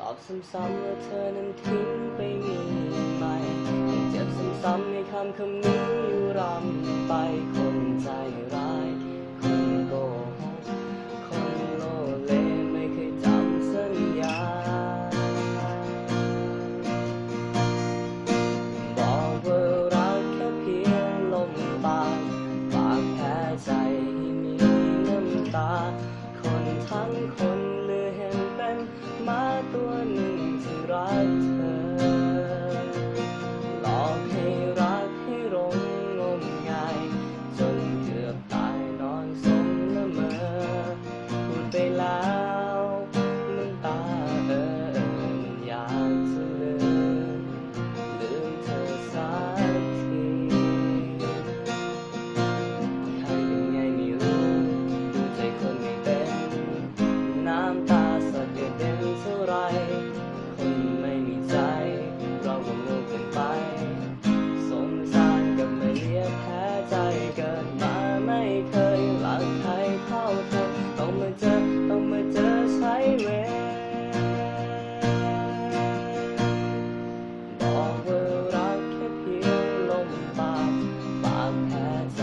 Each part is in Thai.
ตอบซ้ำๆว่าเธอนั้นทิ้งไปมีไปเจ็บซ้ำๆในคำคำนี้อยู่รำไปคนใจร้าย คนโกหกคนโลเลไม่เคยจำสัญญา บอกว่ารักแค่เพียงลมปากฝากแพ้ใจให้มีน้ำตา คนทั้งคน light. ใจเกิดมาไม่เคยรักใครเท่าเธอต้องมาเจอต้องมาเจอใช้เวบอกว่ารักแค่เพียงลมปากปากแพ้ใจ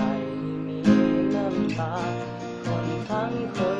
มีน้ำตาคนทั้งคน